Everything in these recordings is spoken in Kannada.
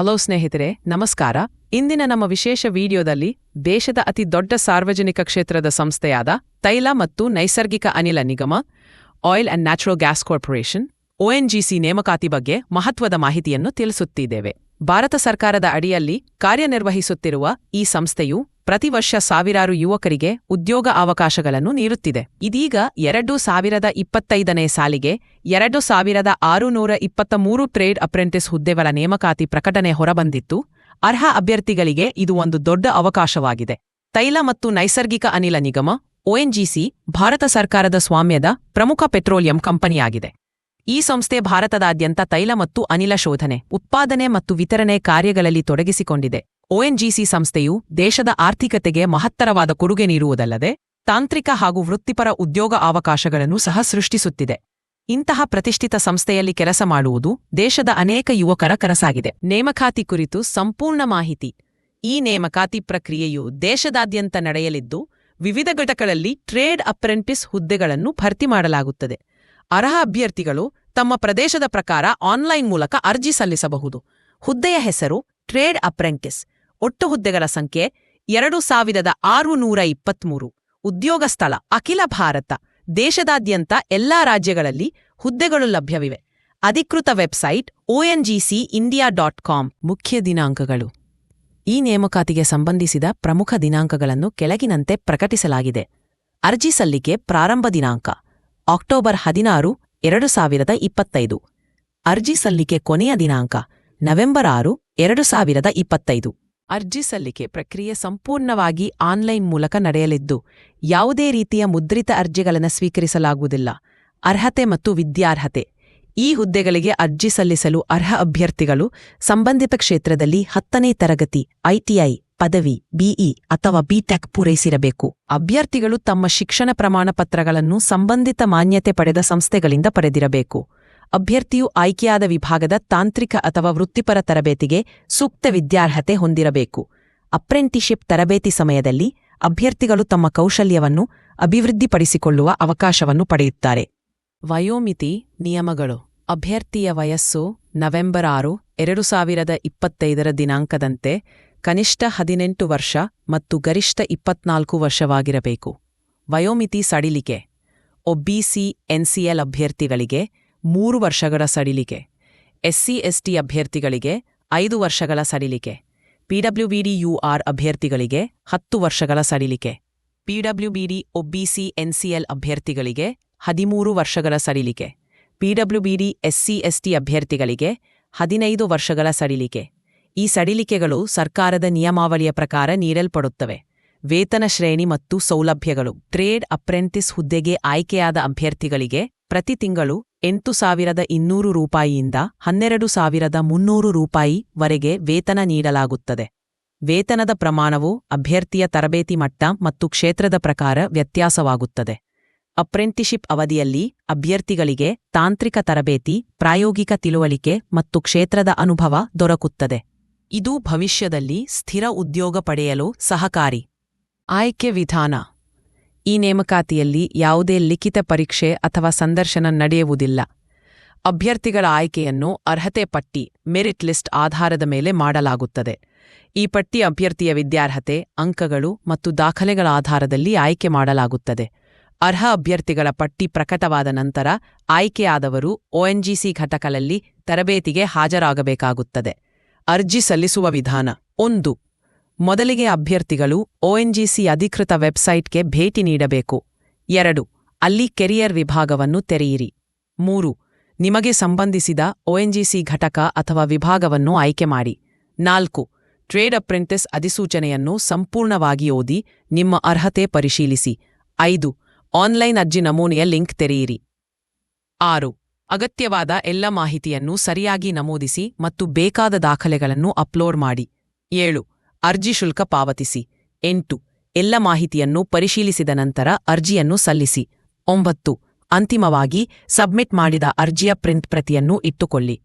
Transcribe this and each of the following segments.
ಹಲೋ ಸ್ನೇಹಿತರೆ, ನಮಸ್ಕಾರ. ಇಂದಿನ ನಮ್ಮ ವಿಶೇಷ ವಿಡಿಯೋದಲ್ಲಿ ದೇಶದ ಅತಿ ದೊಡ್ಡ ಸಾರ್ವಜನಿಕ ಕ್ಷೇತ್ರದ ಸಂಸ್ಥೆಯಾದ ತೈಲ ಮತ್ತು ನೈಸರ್ಗಿಕ ಅನಿಲ ನಿಗಮ oil and natural gas corporation ONGC ನೇಮಕಾತಿ ಬಗ್ಗೆ ಮಹತ್ವದ ಮಾಹಿತಿಯನ್ನು ತಿಳಿಸುತ್ತಿದ್ದೇವೆ. ಭಾರತ ಸರ್ಕಾರದ ಅಡಿಯಲ್ಲಿ ಕಾರ್ಯನಿರ್ವಹಿಸುತ್ತಿರುವ ಈ ಸಂಸ್ಥೆಯು ಪ್ರತಿ ವರ್ಷ ಸಾವಿರಾರು ಯುವಕರಿಗೆ ಉದ್ಯೋಗ ಅವಕಾಶಗಳನ್ನು ನೀಡುತ್ತಿದೆ. ಇದೀಗ ಎರಡು ಸಾವಿರದ ಇಪ್ಪತ್ತೈದನೇ ಸಾಲಿಗೆ ಎರಡು ಸಾವಿರದ ಆರುನೂರ ಇಪ್ಪತ್ತ ಮೂರು ಟ್ರೇಡ್ ಅಪ್ರೆಂಟಿಸ್ ಹುದ್ದೆಗಳ ನೇಮಕಾತಿ ಪ್ರಕಟಣೆ ಹೊರಬಂದಿತ್ತು. ಅರ್ಹ ಅಭ್ಯರ್ಥಿಗಳಿಗೆ ಇದು ಒಂದು ದೊಡ್ಡ ಅವಕಾಶವಾಗಿದೆ. ತೈಲ ಮತ್ತು ನೈಸರ್ಗಿಕ ಅನಿಲ ನಿಗಮ ಒಎನ್ಜಿಸಿ ಭಾರತ ಸರ್ಕಾರದ ಸ್ವಾಮ್ಯದ ಪ್ರಮುಖ ಪೆಟ್ರೋಲಿಯಂ ಕಂಪನಿಯಾಗಿದೆ. ಈ ಸಂಸ್ಥೆ ಭಾರತದಾದ್ಯಂತ ತೈಲ ಮತ್ತು ಅನಿಲ ಶೋಧನೆ, ಉತ್ಪಾದನೆ ಮತ್ತು ವಿತರಣೆ ಕಾರ್ಯಗಳಲ್ಲಿ ತೊಡಗಿಸಿಕೊಂಡಿದೆ. ಒಎನ್ಜಿಸಿ ಸಂಸ್ಥೆಯು ದೇಶದ ಆರ್ಥಿಕತೆಗೆ ಮಹತ್ತರವಾದ ಕೊಡುಗೆ ನೀಡುವುದಲ್ಲದೆ ತಾಂತ್ರಿಕ ಹಾಗೂ ವೃತ್ತಿಪರ ಉದ್ಯೋಗ ಅವಕಾಶಗಳನ್ನು ಸಹ ಸೃಷ್ಟಿಸುತ್ತಿದೆ. ಇಂತಹ ಪ್ರತಿಷ್ಠಿತ ಸಂಸ್ಥೆಯಲ್ಲಿ ಕೆಲಸ ಮಾಡುವುದು ದೇಶದ ಅನೇಕ ಯುವಕರ ಕನಸಾಗಿದೆ. ನೇಮಕಾತಿ ಕುರಿತು ಸಂಪೂರ್ಣ ಮಾಹಿತಿ. ಈ ನೇಮಕಾತಿ ಪ್ರಕ್ರಿಯೆಯು ದೇಶದಾದ್ಯಂತ ನಡೆಯಲಿದ್ದು, ವಿವಿಧ ಘಟಕಗಳಲ್ಲಿ ಟ್ರೇಡ್ ಅಪ್ರೆಂಟಿಸ್ ಹುದ್ದೆಗಳನ್ನು ಭರ್ತಿ ಮಾಡಲಾಗುತ್ತದೆ. ಅರ್ಹ ಅಭ್ಯರ್ಥಿಗಳು ತಮ್ಮ ಪ್ರದೇಶದ ಪ್ರಕಾರ ಆನ್ಲೈನ್ ಮೂಲಕ ಅರ್ಜಿ ಸಲ್ಲಿಸಬಹುದು. ಹುದ್ದೆಯ ಹೆಸರು ಟ್ರೇಡ್ ಅಪ್ರೆಂಟಿಸ್. ಒಟ್ಟು ಹುದ್ದೆಗಳ ಸಂಖ್ಯೆ ಎರಡು ಸಾವಿರದ ಆರುನೂರ ಇಪ್ಪತ್ಮೂರು. ಉದ್ಯೋಗ ಸ್ಥಳ ಅಖಿಲ ಭಾರತ. ದೇಶದಾದ್ಯಂತ ಎಲ್ಲಾ ರಾಜ್ಯಗಳಲ್ಲಿ ಹುದ್ದೆಗಳು ಲಭ್ಯವಿವೆ. ಅಧಿಕೃತ website ONGC India dot com ಮುಖ್ಯ ದಿನಾಂಕಗಳು. ಈ ನೇಮಕಾತಿಗೆ ಸಂಬಂಧಿಸಿದ ಪ್ರಮುಖ ದಿನಾಂಕಗಳನ್ನು ಕೆಳಗಿನಂತೆ ಪ್ರಕಟಿಸಲಾಗಿದೆ. ಅರ್ಜಿ ಸಲ್ಲಿಕೆ ಪ್ರಾರಂಭ ದಿನಾಂಕ, ಅಕ್ಟೋಬರ್ ಹದಿನಾರು, ಎರಡು ಸಾವಿರದ ಇಪ್ಪತ್ತೈದು. ಅರ್ಜಿ ಸಲ್ಲಿಕೆ ಕೊನೆಯ ದಿನಾಂಕ, ನವೆಂಬರ್ ಆರು, ಎರಡು ಸಾವಿರದ ಇಪ್ಪತ್ತೈದು. ಅರ್ಜಿ ಸಲ್ಲಿಕೆ ಪ್ರಕ್ರಿಯೆ ಸಂಪೂರ್ಣವಾಗಿ ಆನ್ಲೈನ್ ಮೂಲಕ ನಡೆಯಲಿದ್ದು, ಯಾವುದೇ ರೀತಿಯ ಮುದ್ರಿತ ಅರ್ಜಿಗಳನ್ನು ಸ್ವೀಕರಿಸಲಾಗುವುದಿಲ್ಲ. ಅರ್ಹತೆ ಮತ್ತು ವಿದ್ಯಾರ್ಹತೆ. ಈ ಹುದ್ದೆಗಳಿಗೆ ಅರ್ಜಿ ಸಲ್ಲಿಸಲು ಅರ್ಹ ಅಭ್ಯರ್ಥಿಗಳು ಸಂಬಂಧಿತ ಕ್ಷೇತ್ರದಲ್ಲಿ ಹತ್ತನೇ ತರಗತಿ ಐಟಿಐ ಪದವಿ ಬಿಇ ಅಥವಾ ಬಿಟೆಕ್ ಪೂರೈಸಿರಬೇಕು. ಅಭ್ಯರ್ಥಿಗಳು ತಮ್ಮ ಶಿಕ್ಷಣ ಪ್ರಮಾಣ ಪತ್ರಗಳನ್ನು ಸಂಬಂಧಿತ ಮಾನ್ಯತೆ ಪಡೆದ ಸಂಸ್ಥೆಗಳಿಂದ ಪಡೆದಿರಬೇಕು. ಅಭ್ಯರ್ಥಿಯು ಆಯ್ಕೆಯಾದ ವಿಭಾಗದ ತಾಂತ್ರಿಕ ಅಥವಾ ವೃತ್ತಿಪರ ತರಬೇತಿಗೆ ಸೂಕ್ತ ವಿದ್ಯಾರ್ಹತೆ ಹೊಂದಿರಬೇಕು. ಅಪ್ರೆಂಟಿಶಿಪ್ ತರಬೇತಿ ಸಮಯದಲ್ಲಿ ಅಭ್ಯರ್ಥಿಗಳು ತಮ್ಮ ಕೌಶಲ್ಯವನ್ನು ಅಭಿವೃದ್ಧಿಪಡಿಸಿಕೊಳ್ಳುವ ಅವಕಾಶವನ್ನು ಪಡೆಯುತ್ತಾರೆ. ವಯೋಮಿತಿ ನಿಯಮಗಳು. ಅಭ್ಯರ್ಥಿಯ ವಯಸ್ಸು ನವೆಂಬರ್ ಆರು, ಎರಡು ಸಾವಿರದ ಇಪ್ಪತ್ತೈದರ ದಿನಾಂಕದಂತೆ ಕನಿಷ್ಠ ಹದಿನೆಂಟು ವರ್ಷ ಮತ್ತು ಗರಿಷ್ಠ ಇಪ್ಪತ್ನಾಲ್ಕು ವರ್ಷವಾಗಿರಬೇಕು. ವಯೋಮಿತಿ ಸಡಿಲಿಕೆ. ಒಬಿಸಿ ಎನ್ಸಿಎಲ್ ಅಭ್ಯರ್ಥಿಗಳಿಗೆ ಮೂರು ವರ್ಷಗಳ ಸಡಿಲಿಕೆ. ಎಸ್ಸಿ, ಎಸ್ಟಿ ಅಭ್ಯರ್ಥಿಗಳಿಗೆ ಐದು ವರ್ಷಗಳ ಸಡಿಲಿಕೆ. ಪಿಡಬ್ಲ್ಯೂಬಿಡಿಯುಆರ್ ಅಭ್ಯರ್ಥಿಗಳಿಗೆ ಹತ್ತು ವರ್ಷಗಳ ಸಡಿಲಿಕೆ. ಪಿಡಬ್ಲ್ಯೂಬಿಡಿ ಒಬಿಸಿ ಎನ್ಸಿಎಲ್ ಅಭ್ಯರ್ಥಿಗಳಿಗೆ ಹದಿಮೂರು ವರ್ಷಗಳ ಸಡಿಲಿಕೆ. ಪಿಡಬ್ಲ್ಯೂಬಿಡಿ ಎಸ್ಸಿ, ಎಸ್ಟಿ ಅಭ್ಯರ್ಥಿಗಳಿಗೆ ಹದಿನೈದು ವರ್ಷಗಳ ಸಡಿಲಿಕೆ. ಈ ಸಡಿಲಿಕೆಗಳು ಸರ್ಕಾರದ ನಿಯಮಾವಳಿಯ ಪ್ರಕಾರ ನೀಡಲ್ಪಡುತ್ತವೆ. ವೇತನ ಶ್ರೇಣಿ ಮತ್ತು ಸೌಲಭ್ಯಗಳು ಟ್ರೇಡ್ ಅಪ್ರೆಂಟಿಸ್ ಹುದ್ದೆಗೆ ಆಯ್ಕೆಯಾದ ಅಭ್ಯರ್ಥಿಗಳಿಗೆ ಪ್ರತಿ ತಿಂಗಳು ಎಂಟು ಸಾವಿರದ ಇನ್ನೂರು ರೂಪಾಯಿಯಿಂದ ಹನ್ನೆರಡು ಸಾವಿರದ ಮುನ್ನೂರು ರೂಪಾಯಿ ವರೆಗೆ ವೇತನ ನೀಡಲಾಗುತ್ತದೆ. ವೇತನದ ಪ್ರಮಾಣವು ಅಭ್ಯರ್ಥಿಯ ತರಬೇತಿ ಮಟ್ಟ ಮತ್ತು ಕ್ಷೇತ್ರದ ಪ್ರಕಾರ ವ್ಯತ್ಯಾಸವಾಗುತ್ತದೆ. ಅಪ್ರೆಂಟಿಶಿಪ್ ಅವಧಿಯಲ್ಲಿ ಅಭ್ಯರ್ಥಿಗಳಿಗೆ ತಾಂತ್ರಿಕ ತರಬೇತಿ, ಪ್ರಾಯೋಗಿಕ ತಿಳುವಳಿಕೆ ಮತ್ತು ಕ್ಷೇತ್ರದ ಅನುಭವ ದೊರಕುತ್ತದೆ. ಇದು ಭವಿಷ್ಯದಲ್ಲಿ ಸ್ಥಿರ ಉದ್ಯೋಗ ಪಡೆಯಲು ಸಹಕಾರಿ. ಆಯ್ಕೆ ವಿಧಾನ. ಈ ನೇಮಕಾತಿಯಲ್ಲಿ ಯಾವುದೇ ಲಿಖಿತ ಪರೀಕ್ಷೆ ಅಥವಾ ಸಂದರ್ಶನ ನಡೆಯುವುದಿಲ್ಲ. ಅಭ್ಯರ್ಥಿಗಳ ಆಯ್ಕೆಯನ್ನು ಅರ್ಹತೆ ಪಟ್ಟಿ, ಮೆರಿಟ್ ಲಿಸ್ಟ್ ಆಧಾರದ ಮೇಲೆ ಮಾಡಲಾಗುತ್ತದೆ. ಈ ಪಟ್ಟಿ ಅಭ್ಯರ್ಥಿಯ ವಿದ್ಯಾರ್ಹತೆ, ಅಂಕಗಳು ಮತ್ತು ದಾಖಲೆಗಳ ಆಧಾರದಲ್ಲಿ ಆಯ್ಕೆ ಮಾಡಲಾಗುತ್ತದೆ. ಅರ್ಹ ಅಭ್ಯರ್ಥಿಗಳ ಪಟ್ಟಿ ಪ್ರಕಟವಾದ ನಂತರ ಆಯ್ಕೆಯಾದವರು ಒಎನ್ಜಿಸಿ ಘಟಕಗಳಲ್ಲಿ ತರಬೇತಿಗೆ ಹಾಜರಾಗಬೇಕಾಗುತ್ತದೆ. ಅರ್ಜಿ ಸಲ್ಲಿಸುವ ವಿಧಾನ ಒಂದು. ಮೊದಲಿಗೆ ಅಭ್ಯರ್ಥಿಗಳು ಒಎನ್ಜಿಸಿ ಅಧಿಕೃತ ವೆಬ್ಸೈಟ್ಗೆ ಭೇಟಿ ನೀಡಬೇಕು. ಎರಡು, ಅಲ್ಲಿ ಕೆರಿಯರ್ ವಿಭಾಗವನ್ನು ತೆರೆಯಿರಿ. ಮೂರು, ನಿಮಗೆ ಸಂಬಂಧಿಸಿದ ಒಎನ್ಜಿಸಿ ಘಟಕ ಅಥವಾ ವಿಭಾಗವನ್ನು ಆಯ್ಕೆ ಮಾಡಿ. ನಾಲ್ಕು, ಟ್ರೇಡ್ ಅಪ್ರೆಂಟಿಸ್ ಅಧಿಸೂಚನೆಯನ್ನು ಸಂಪೂರ್ಣವಾಗಿ ಓದಿ ನಿಮ್ಮ ಅರ್ಹತೆ ಪರಿಶೀಲಿಸಿ. ಐದು, ಆನ್ಲೈನ್ ಅರ್ಜಿ ನಮೂನೆಯ ಲಿಂಕ್ ತೆರೆಯಿರಿ. ಆರು, ಅಗತ್ಯವಾದ ಎಲ್ಲ ಮಾಹಿತಿಯನ್ನು ಸರಿಯಾಗಿ ನಮೂದಿಸಿ ಮತ್ತು ಬೇಕಾದ ದಾಖಲೆಗಳನ್ನು ಅಪ್ಲೋಡ್ ಮಾಡಿ. ಏಳು ಅರ್ಜಿ ಶುಲ್ಕ ಪಾವತಿಸಿ. ಎಂಟು. ಎಲ್ಲ ಮಾಹಿತಿಯನ್ನು ಪರಿಶೀಲಿಸಿದ ನಂತರ ಅರ್ಜಿಯನ್ನು ಸಲ್ಲಿಸಿ. ಒಂಬತ್ತು. ಅಂತಿಮವಾಗಿ ಸಬ್ಮಿಟ್ ಮಾಡಿದ ಅರ್ಜಿಯ ಪ್ರಿಂಟ್ ಪ್ರತಿಯನ್ನು ಇಟ್ಟುಕೊಳ್ಳಿ.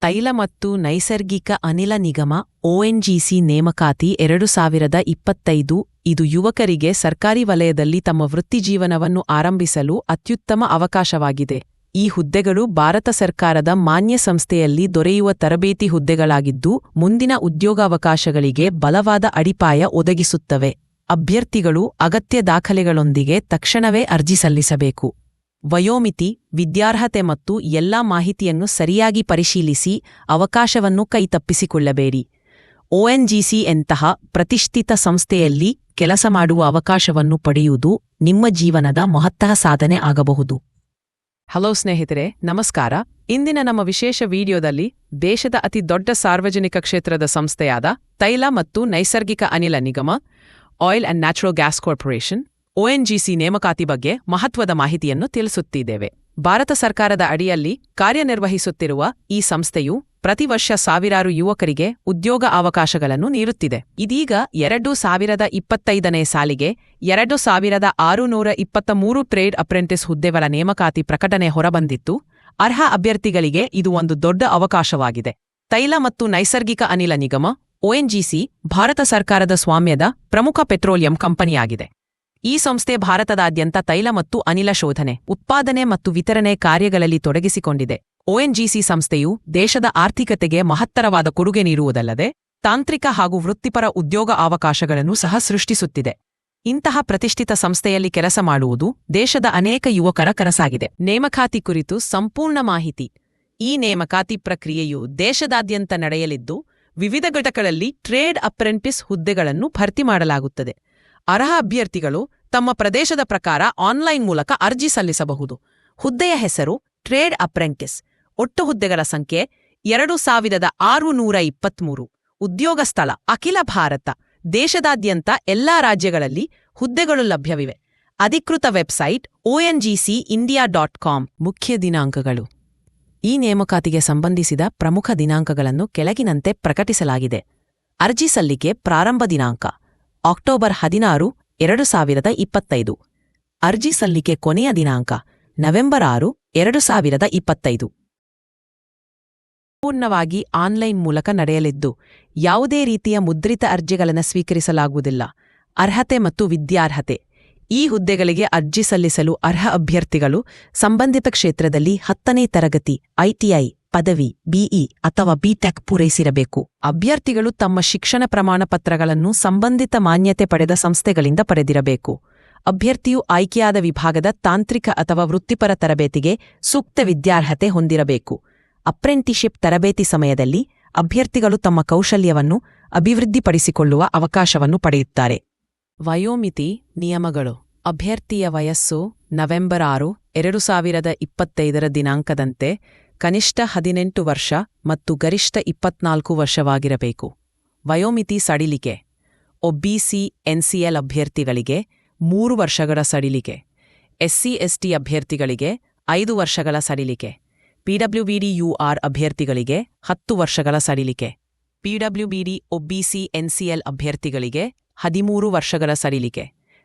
ತೈಲ ಮತ್ತು ನೈಸರ್ಗಿಕ ಅನಿಲ ನಿಗಮ ಒಎನ್ಜಿಸಿ ನೇಮಕಾತಿ ಎರಡು ಸಾವಿರದ ಇಪ್ಪತ್ತೈದು. ಇದು ಯುವಕರಿಗೆ ಸರ್ಕಾರಿ ವಲಯದಲ್ಲಿ ತಮ್ಮ ವೃತ್ತಿಜೀವನವನ್ನು ಆರಂಭಿಸಲು ಅತ್ಯುತ್ತಮ ಅವಕಾಶವಾಗಿದೆ. ಈ ಹುದ್ದೆಗಳು ಭಾರತ ಸರ್ಕಾರದ ಮಾನ್ಯ ಸಂಸ್ಥೆಯಲ್ಲಿ ದೊರೆಯುವ ತರಬೇತಿ ಹುದ್ದೆಗಳಾಗಿದ್ದು, ಮುಂದಿನ ಉದ್ಯೋಗಾವಕಾಶಗಳಿಗೆ ಬಲವಾದ ಅಡಿಪಾಯ ಒದಗಿಸುತ್ತವೆ. ಅಭ್ಯರ್ಥಿಗಳು ಅಗತ್ಯ ದಾಖಲೆಗಳೊಂದಿಗೆ ತಕ್ಷಣವೇ ಅರ್ಜಿ ಸಲ್ಲಿಸಬೇಕು. ವಯೋಮಿತಿ, ವಿದ್ಯಾರ್ಹತೆ ಮತ್ತು ಎಲ್ಲಾ ಮಾಹಿತಿಯನ್ನು ಸರಿಯಾಗಿ ಪರಿಶೀಲಿಸಿ ಅವಕಾಶವನ್ನು ಕೈತಪ್ಪಿಸಿಕೊಳ್ಳಬೇಡಿ. ಎಂತಹ ಪ್ರತಿಷ್ಠಿತ ಸಂಸ್ಥೆಯಲ್ಲಿ ಕೆಲಸ ಮಾಡುವ ಅವಕಾಶವನ್ನು ಪಡೆಯುವುದು ನಿಮ್ಮ ಜೀವನದ ಮಹತ್ತರ ಸಾಧನೆ ಆಗಬಹುದು. ಹಲೋ ಸ್ನೇಹಿತರೆ, ನಮಸ್ಕಾರ. ಇಂದಿನ ನಮ್ಮ ವಿಶೇಷ ವಿಡಿಯೋದಲ್ಲಿ ದೇಶದ ಅತಿ ದೊಡ್ಡ ಸಾರ್ವಜನಿಕ ಕ್ಷೇತ್ರದ ಸಂಸ್ಥೆಯಾದ ತೈಲ ಮತ್ತು ನೈಸರ್ಗಿಕ ಅನಿಲ ನಿಗಮ oil and natural gas corporation ONGC ನೇಮಕಾತಿ ಬಗ್ಗೆ ಮಹತ್ವದ ಮಾಹಿತಿಯನ್ನು ತಿಳಿಸುತ್ತಿದ್ದೇವೆ. ಭಾರತ ಸರ್ಕಾರದ ಅಡಿಯಲ್ಲಿ ಕಾರ್ಯನಿರ್ವಹಿಸುತ್ತಿರುವ ಈ ಸಂಸ್ಥೆಯು ಪ್ರತಿ ವರ್ಷ ಸಾವಿರಾರು ಯುವಕರಿಗೆ ಉದ್ಯೋಗ ಅವಕಾಶಗಳನ್ನು ನೀಡುತ್ತಿದೆ. ಇದೀಗ ಎರಡು ಸಾವಿರದ ಇಪ್ಪತ್ತೈದನೇ ಸಾಲಿಗೆ ಎರಡು ಸಾವಿರದ ಆರುನೂರ ಇಪ್ಪತ್ತ ಮೂರು ಟ್ರೇಡ್ ಅಪ್ರೆಂಟಿಸ್ ಹುದ್ದೆಗಳ ನೇಮಕಾತಿ ಪ್ರಕಟಣೆ ಹೊರಬಂದಿತ್ತು. ಅರ್ಹ ಅಭ್ಯರ್ಥಿಗಳಿಗೆ ಇದು ಒಂದು ದೊಡ್ಡ ಅವಕಾಶವಾಗಿದೆ. ತೈಲ ಮತ್ತು ನೈಸರ್ಗಿಕ ಅನಿಲ ನಿಗಮ ಒಎನ್ಜಿಸಿ ಭಾರತ ಸರ್ಕಾರದ ಸ್ವಾಮ್ಯದ ಪ್ರಮುಖ ಪೆಟ್ರೋಲಿಯಂ ಕಂಪನಿಯಾಗಿದೆ. ಈ ಸಂಸ್ಥೆ ಭಾರತದಾದ್ಯಂತ ತೈಲ ಮತ್ತು ಅನಿಲ ಶೋಧನೆ, ಉತ್ಪಾದನೆ ಮತ್ತು ವಿತರಣೆ ಕಾರ್ಯಗಳಲ್ಲಿ ತೊಡಗಿಸಿಕೊಂಡಿದೆ. ಒಎನ್ಜಿಸಿ ಸಂಸ್ಥೆಯು ದೇಶದ ಆರ್ಥಿಕತೆಗೆ ಮಹತ್ತರವಾದ ಕೊಡುಗೆ ನೀಡುವುದಲ್ಲದೆ, ತಾಂತ್ರಿಕ ಹಾಗೂ ವೃತ್ತಿಪರ ಉದ್ಯೋಗ ಅವಕಾಶಗಳನ್ನು ಸಹ ಸೃಷ್ಟಿಸುತ್ತಿದೆ. ಇಂತಹ ಪ್ರತಿಷ್ಠಿತ ಸಂಸ್ಥೆಯಲ್ಲಿ ಕೆಲಸ ಮಾಡುವುದು ದೇಶದ ಅನೇಕ ಯುವಕರ ಕನಸಾಗಿದೆ. ನೇಮಕಾತಿ ಕುರಿತು ಸಂಪೂರ್ಣ ಮಾಹಿತಿ. ಈ ನೇಮಕಾತಿ ಪ್ರಕ್ರಿಯೆಯು ದೇಶದಾದ್ಯಂತ ನಡೆಯಲಿದ್ದು, ವಿವಿಧ ಘಟಕಗಳಲ್ಲಿ ಟ್ರೇಡ್ ಅಪ್ರೆಂಟಿಸ್ ಹುದ್ದೆಗಳನ್ನು ಭರ್ತಿ ಮಾಡಲಾಗುತ್ತದೆ. ಅರ್ಹ ಅಭ್ಯರ್ಥಿಗಳು ತಮ್ಮ ಪ್ರದೇಶದ ಪ್ರಕಾರ ಆನ್ಲೈನ್ ಮೂಲಕ ಅರ್ಜಿ ಸಲ್ಲಿಸಬಹುದು. ಹುದ್ದೆಯ ಹೆಸರು ಟ್ರೇಡ್ ಅಪ್ರೆಂಟಿಸ್. ಒಟ್ಟು ಹುದ್ದೆಗಳ ಸಂಖ್ಯೆ ಎರಡು ಸಾವಿರದ ಆರು ನೂರ ಇಪ್ಪತ್ಮೂರು. ಉದ್ಯೋಗ ಸ್ಥಳ ಅಖಿಲ ಭಾರತ. ದೇಶದಾದ್ಯಂತ ಎಲ್ಲಾ ರಾಜ್ಯಗಳಲ್ಲಿ ಹುದ್ದೆಗಳು ಲಭ್ಯವಿವೆ. ಅಧಿಕೃತ ವೆಬ್ಸೈಟ್ ಒಎನ್ಜಿಸಿ ಇಂಡಿಯಾ ಮುಖ್ಯ ದಿನಾಂಕಗಳು. ಈ ನೇಮಕಾತಿಗೆ ಸಂಬಂಧಿಸಿದ ಪ್ರಮುಖ ದಿನಾಂಕಗಳನ್ನು ಕೆಳಗಿನಂತೆ ಪ್ರಕಟಿಸಲಾಗಿದೆ. ಅರ್ಜಿ ಸಲ್ಲಿಕೆ ಪ್ರಾರಂಭ ದಿನಾಂಕ ಅಕ್ಟೋಬರ್ ಹದಿನಾರು, ಎರಡು ಸಾವಿರದ ಇಪ್ಪತ್ತೈದು. ಅರ್ಜಿ ಸಲ್ಲಿಕೆ ಕೊನೆಯ ದಿನಾಂಕ ನವೆಂಬರ್ ಆರು, ಎರಡು ಸಾವಿರದ ಇಪ್ಪತ್ತೈದು. ಪೂರ್ಣವಾಗಿ ಆನ್ಲೈನ್ ಮೂಲಕ ನಡೆಯಲಿದ್ದು, ಯಾವುದೇ ರೀತಿಯ ಮುದ್ರಿತ ಅರ್ಜಿಗಳನ್ನು ಸ್ವೀಕರಿಸಲಾಗುವುದಿಲ್ಲ. ಅರ್ಹತೆ ಮತ್ತು ವಿದ್ಯಾರ್ಹತೆ. ಈ ಹುದ್ದೆಗಳಿಗೆ ಅರ್ಜಿ ಸಲ್ಲಿಸಲು ಅರ್ಹ ಅಭ್ಯರ್ಥಿಗಳು ಸಂಬಂಧಿತ ಕ್ಷೇತ್ರದಲ್ಲಿ ಹತ್ತನೇ ತರಗತಿ ಐಟಿಐ ಪದವಿ ಬಿಇ ಅಥವಾ ಬಿಟೆಕ್ ಪೂರೈಸಿರಬೇಕು. ಅಭ್ಯರ್ಥಿಗಳು ತಮ್ಮ ಶಿಕ್ಷಣ ಪ್ರಮಾಣ ಪತ್ರಗಳನ್ನು ಸಂಬಂಧಿತ ಮಾನ್ಯತೆ ಪಡೆದ ಸಂಸ್ಥೆಗಳಿಂದ ಪಡೆದಿರಬೇಕು. ಅಭ್ಯರ್ಥಿಯು ಆಯ್ಕೆಯಾದ ವಿಭಾಗದ ತಾಂತ್ರಿಕ ಅಥವಾ ವೃತ್ತಿಪರ ತರಬೇತಿಗೆ ಸೂಕ್ತ ವಿದ್ಯಾರ್ಹತೆ ಹೊಂದಿರಬೇಕು. ಅಪ್ರೆಂಟಿಶಿಪ್ ತರಬೇತಿ ಸಮಯದಲ್ಲಿ ಅಭ್ಯರ್ಥಿಗಳು ತಮ್ಮ ಕೌಶಲ್ಯವನ್ನು ಅಭಿವೃದ್ಧಿಪಡಿಸಿಕೊಳ್ಳುವ ಅವಕಾಶವನ್ನು ಪಡೆಯುತ್ತಾರೆ. ವಯೋಮಿತಿ ನಿಯಮಗಳು. ಅಭ್ಯರ್ಥಿಯ ವಯಸ್ಸು ನವೆಂಬರ್ ಆರು, ಎರಡು ಸಾವಿರದ ಇಪ್ಪತ್ತೈದರ ದಿನಾಂಕದಂತೆ ಕನಿಷ್ಠ ಹದಿನೆಂಟು ವರ್ಷ ಮತ್ತು ಗರಿಷ್ಠ ಇಪ್ಪತ್ನಾಲ್ಕು ವರ್ಷವಾಗಿರಬೇಕು. ವಯೋಮಿತಿ ಸಡಿಲಿಕೆ. ಒಬಿಸಿ ಎನ್ಸಿಎಲ್ ಅಭ್ಯರ್ಥಿಗಳಿಗೆ ಮೂರು ವರ್ಷಗಳ ಸಡಿಲಿಕೆ. ಎಸ್ಸಿ ಎಸ್ಟಿ ಅಭ್ಯರ್ಥಿಗಳಿಗೆ ಐದು ವರ್ಷಗಳ ಸಡಿಲಿಕೆ. ಪಿಡಬ್ಲ್ಯೂಬಿಡಿ ಯುಆರ್ ಅಭ್ಯರ್ಥಿಗಳಿಗೆ ಹತ್ತು ವರ್ಷಗಳ ಸಡಿಲಿಕೆ. ಪಿಡಬ್ಲ್ಯೂಬಿಡಿ ಒಬಿಸಿ ಎನ್ಸಿಎಲ್ ಅಭ್ಯರ್ಥಿಗಳಿಗೆ ಹದಿಮೂರು ವರ್ಷಗಳ ಸಡಿಲಿಕೆ.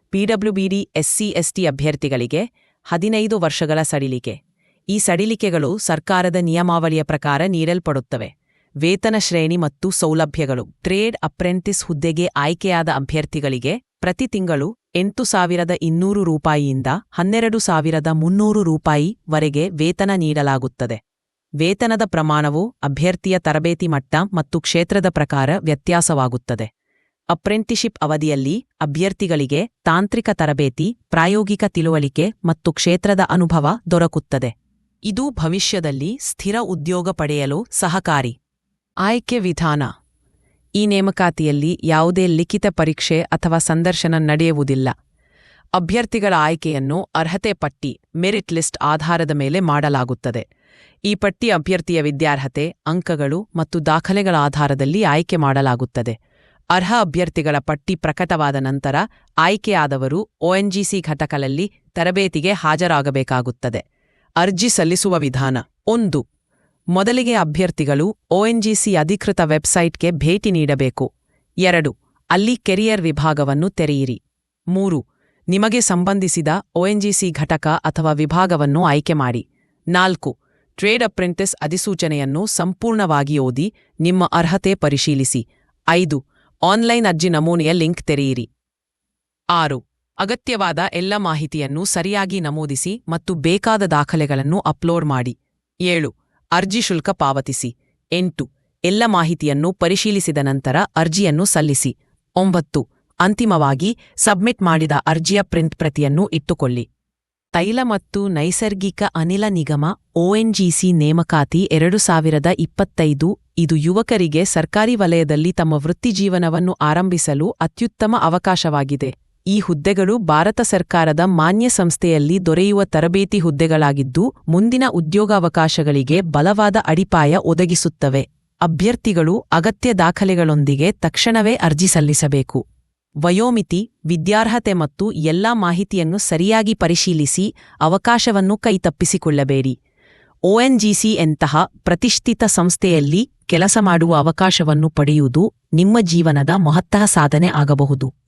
ಪಿಡಬ್ಲ್ಯೂಬಿಡಿ ಎಸ್ಸಿ ಎಸ್ಟಿ ಅಭ್ಯರ್ಥಿಗಳಿಗೆ ಹದಿನೈದು ವರ್ಷಗಳ ಸಡಿಲಿಕೆ. ಈ ಸಡಿಲಿಕೆಗಳು ಸರ್ಕಾರದ ನಿಯಮಾವಳಿಯ ಪ್ರಕಾರ ನೀಡಲ್ಪಡುತ್ತವೆ. ವೇತನ ಶ್ರೇಣಿ ಮತ್ತು ಸೌಲಭ್ಯಗಳು, ಟ್ರೇಡ್ ಅಪ್ರೆಂಟಿಸ್ ಹುದ್ದೆಗೆ ಆಯ್ಕೆಯಾದ ಅಭ್ಯರ್ಥಿಗಳಿಗೆ ಪ್ರತಿ ತಿಂಗಳು ಎಂಟು ಸಾವಿರದ ಇನ್ನೂರು ರೂಪಾಯಿಯಿಂದ ಹನ್ನೆರಡು ಸಾವಿರದ ಮುನ್ನೂರು ರೂಪಾಯಿ ವರೆಗೆ ವೇತನ ನೀಡಲಾಗುತ್ತದೆ. ವೇತನದ ಪ್ರಮಾಣವು ಅಭ್ಯರ್ಥಿಯ ತರಬೇತಿ ಮಟ್ಟ ಮತ್ತು ಕ್ಷೇತ್ರದ ಪ್ರಕಾರ ವ್ಯತ್ಯಾಸವಾಗುತ್ತದೆ. ಅಪ್ರೆಂಟಿಶಿಪ್ ಅವಧಿಯಲ್ಲಿ ಅಭ್ಯರ್ಥಿಗಳಿಗೆ ತಾಂತ್ರಿಕ ತರಬೇತಿ, ಪ್ರಾಯೋಗಿಕ ತಿಳುವಳಿಕೆ ಮತ್ತು ಕ್ಷೇತ್ರದ ಅನುಭವ ದೊರಕುತ್ತದೆ. ಇದು ಭವಿಷ್ಯದಲ್ಲಿ ಸ್ಥಿರ ಉದ್ಯೋಗ ಪಡೆಯಲು ಸಹಕಾರಿ. ಆಯ್ಕೆ ವಿಧಾನ. ಈ ನೇಮಕಾತಿಯಲ್ಲಿ ಯಾವುದೇ ಲಿಖಿತ ಪರೀಕ್ಷೆ ಅಥವಾ ಸಂದರ್ಶನ ನಡೆಯುವುದಿಲ್ಲ. ಅಭ್ಯರ್ಥಿಗಳ ಆಯ್ಕೆಯನ್ನು ಅರ್ಹತೆ ಪಟ್ಟಿ, ಮೆರಿಟ್ ಲಿಸ್ಟ್ ಆಧಾರದ ಮೇಲೆ ಮಾಡಲಾಗುತ್ತದೆ. ಈ ಪಟ್ಟಿ ಅಭ್ಯರ್ಥಿಯ ವಿದ್ಯಾರ್ಹತೆ, ಅಂಕಗಳು ಮತ್ತು ದಾಖಲೆಗಳ ಆಧಾರದಲ್ಲಿ ಆಯ್ಕೆ ಮಾಡಲಾಗುತ್ತದೆ. ಅರ್ಹ ಅಭ್ಯರ್ಥಿಗಳ ಪಟ್ಟಿ ಪ್ರಕಟವಾದ ನಂತರ ಆಯ್ಕೆಯಾದವರು ಒಎನ್ಜಿಸಿ ಘಟಕಗಳಲ್ಲಿ ತರಬೇತಿಗೆ ಹಾಜರಾಗಬೇಕಾಗುತ್ತದೆ. ಅರ್ಜಿ ಸಲ್ಲಿಸುವ ವಿಧಾನ ಒಂದು. ಮೊದಲಿಗೆ ಅಭ್ಯರ್ಥಿಗಳು ಒಎನ್ಜಿಸಿ ಅಧಿಕೃತ ವೆಬ್ಸೈಟ್ಗೆ ಭೇಟಿ ನೀಡಬೇಕು. ಎರಡು, ಅಲ್ಲಿ ಕೆರಿಯರ್ ವಿಭಾಗವನ್ನು ತೆರೆಯಿರಿ. ಮೂರು, ನಿಮಗೆ ಸಂಬಂಧಿಸಿದ ಒಎನ್ಜಿಸಿ ಘಟಕ ಅಥವಾ ವಿಭಾಗವನ್ನು ಆಯ್ಕೆ ಮಾಡಿ. ನಾಲ್ಕು, ಟ್ರೇಡ್ ಅಪ್ರೆಂಟಿಸ್ ಅಧಿಸೂಚನೆಯನ್ನು ಸಂಪೂರ್ಣವಾಗಿ ಓದಿ ನಿಮ್ಮ ಅರ್ಹತೆ ಪರಿಶೀಲಿಸಿ. ಐದು, ಆನ್ಲೈನ್ ಅರ್ಜಿ ನಮೂನೆಯ ಲಿಂಕ್ ತೆರೆಯಿರಿ. ಆರು, ಅಗತ್ಯವಾದ ಎಲ್ಲ ಮಾಹಿತಿಯನ್ನು ಸರಿಯಾಗಿ ನಮೂದಿಸಿ ಮತ್ತು ಬೇಕಾದ ದಾಖಲೆಗಳನ್ನು ಅಪ್ಲೋಡ್ ಮಾಡಿ. ಏಳು ಅರ್ಜಿ ಶುಲ್ಕ ಪಾವತಿಸಿ. ಎಂಟು, ಎಲ್ಲ ಮಾಹಿತಿಯನ್ನು ಪರಿಶೀಲಿಸಿದ ನಂತರ ಅರ್ಜಿಯನ್ನು ಸಲ್ಲಿಸಿ. ಒಂಬತ್ತು, ಅಂತಿಮವಾಗಿ ಸಬ್ಮಿಟ್ ಮಾಡಿದ ಅರ್ಜಿಯ ಪ್ರಿಂಟ್ ಪ್ರತಿಯನ್ನು ಇಟ್ಟುಕೊಳ್ಳಿ. ತೈಲ ಮತ್ತು ನೈಸರ್ಗಿಕ ಅನಿಲ ನಿಗಮ ಒಎನ್ಜಿಸಿ ನೇಮಕಾತಿ ಎರಡು ಸಾವಿರದ ಇಪ್ಪತ್ತೈದು, ಇದು ಯುವಕರಿಗೆ ಸರ್ಕಾರಿ ವಲಯದಲ್ಲಿ ತಮ್ಮ ವೃತ್ತಿಜೀವನವನ್ನು ಆರಂಭಿಸಲು ಅತ್ಯುತ್ತಮ ಅವಕಾಶವಾಗಿದೆ. ಈ ಹುದ್ದೆಗಳು ಭಾರತ ಸರ್ಕಾರದ ಮಾನ್ಯ ಸಂಸ್ಥೆಯಲ್ಲಿ ದೊರೆಯುವ ತರಬೇತಿ ಹುದ್ದೆಗಳಾಗಿದ್ದು, ಮುಂದಿನ ಉದ್ಯೋಗಾವಕಾಶಗಳಿಗೆ ಬಲವಾದ ಅಡಿಪಾಯ ಒದಗಿಸುತ್ತವೆ. ಅಭ್ಯರ್ಥಿಗಳು ಅಗತ್ಯ ದಾಖಲೆಗಳೊಂದಿಗೆ ತಕ್ಷಣವೇ ಅರ್ಜಿ ಸಲ್ಲಿಸಬೇಕು. ವಯೋಮಿತಿ, ವಿದ್ಯಾರ್ಹತೆ ಮತ್ತು ಎಲ್ಲಾ ಮಾಹಿತಿಯನ್ನು ಸರಿಯಾಗಿ ಪರಿಶೀಲಿಸಿ ಅವಕಾಶವನ್ನು ಕೈತಪ್ಪಿಸಿಕೊಳ್ಳಬೇಡಿ. ಒಎನ್ಜಿಸಿ ಎಂತಹ ಪ್ರತಿಷ್ಠಿತ ಸಂಸ್ಥೆಯಲ್ಲಿ ಕೆಲಸ ಮಾಡುವ ಅವಕಾಶವನ್ನು ಪಡೆಯುವುದು ನಿಮ್ಮ ಜೀವನದ ಮಹತ್ತರ ಸಾಧನೆ ಆಗಬಹುದು.